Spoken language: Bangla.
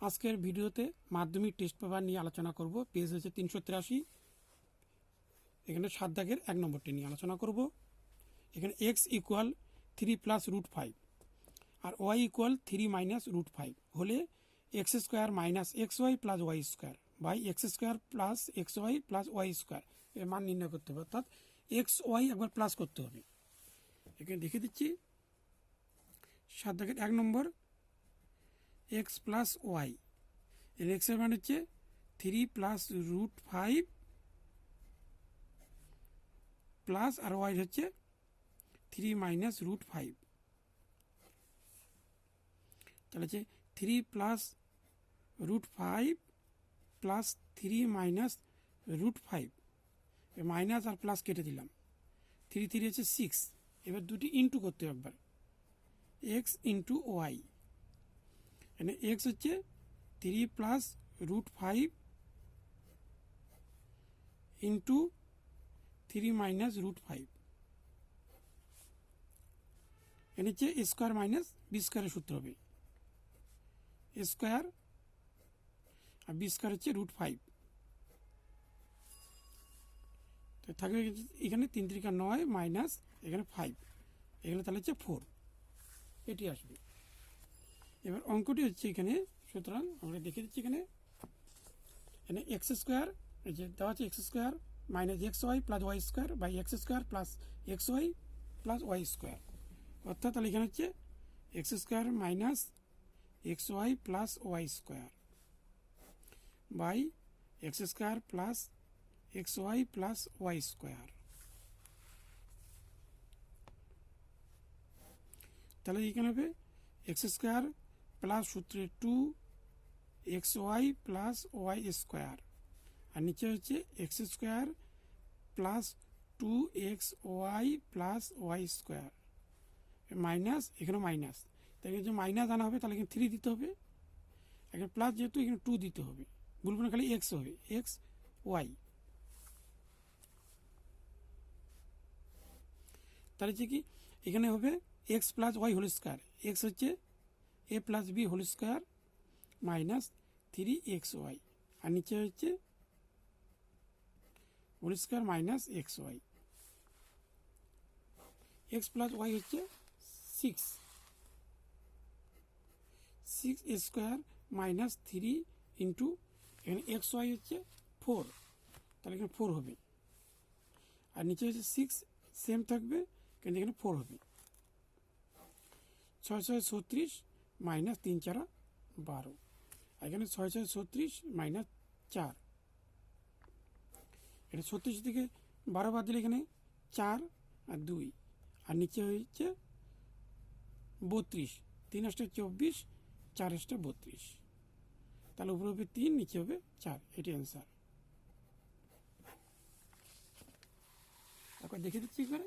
আজকের ভিডিওতে মাধ্যমিক টেস্ট পেপার নিয়ে আলোচনা করব। পেজ হচ্ছে তিনশো তিরাশি। এখানে সাত দাগের এক নম্বরটি নিয়ে আলোচনা করব। এখানে X equal three plus root five আর Y equal three minus root five হলে X square minus X Y plus Y square by X square plus X Y plus Y square এর মান নির্ণয় করতে হবে। অর্থাৎ এক্স ওয়াই একবার প্লাস করতে হবে। এখানে দেখে দিচ্ছি, সাত দাগের এক নম্বর এক্স প্লাস ওয়াই। এর এক্সের মান হচ্ছে three plus root five plus আর ওয়াই হচ্ছে থ্রি মাইনাস রুট ফাইভ। তাহলে হচ্ছে three plus root five plus three minus root five. Minus আর প্লাস কেটে দিলাম। থ্রি থ্রি হচ্ছে সিক্স। এবার দুটি ইন্টু করতে হবে একবার। X into Y. এখানে এক্স হচ্ছে three plus root five into three minus root five এখানে হচ্ছে স্কোয়ার মাইনাস বি স্কোয়ারের সূত্র হবে। স্কোয়ার আর বি স্কোয়ার হচ্ছে রুট ফাইভ তো থাকবে এখানে তিন তিরিকা নয় মাইনাস এখানে ফাইভ এখানে তাহলে হচ্ছে ফোর এটি আসবে। এবার অঙ্কটি হচ্ছে এখানে, সুতরাং আমরা দেখে দিচ্ছি এখানে এখানে এক্স স্কোয়ার এই যে দেওয়া আছে X square minus X Y plus Y square by X square plus X Y plus Y square অর্থাৎ তাহলে এখানে হচ্ছে X square minus X Y plus Y square by X square plus X Y plus Y square তাহলে এখানে হবে এক্স স্কোয়ার প্লাস সূত্রে two X Y plus Y square. আর নিচে হচ্ছে X square plus two X Y plus Y square. Minus এখানে মাইনাস। তাই যে মাইনাস আনা হবে, তাহলে এখানে থ্রি দিতে হবে। এখানে প্লাস যেহেতু, এখানে টু দিতে হবে। বলব না খালি এক্স হবে। এক্স ওয়াই তাহলে হচ্ছে কি, এখানে হবে X plus Y whole square X হচ্ছে A plus B whole square minus three X Y আর নিচে হচ্ছে whole square minus X Y X plus Y হচ্ছে six six square minus three into এখানে এক্স ওয়াই হচ্ছে ফোর তাহলে এখানে ফোর হবে। আর নিচে হচ্ছে সিক্স সেম থাকবে, কিন্তু এখানে ফোর হবে। ছয় ছয় ছত্রিশ মাইনাস তিন চারা বারো। এখানে ছয় ছয় ছত্রিশ মাইনাস চার। এটা ছত্রিশ থেকে বারো বাদ দিলে এখানে চার আর দুই। আর নিচে হচ্ছে বত্রিশ। তিন আসটা চব্বিশ, চার আসটা বত্রিশ। তাহলে উপরে হবে তিন, নিচে হবে চার। এটি অ্যান্সার একবার দেখে দিচ্ছি এখানে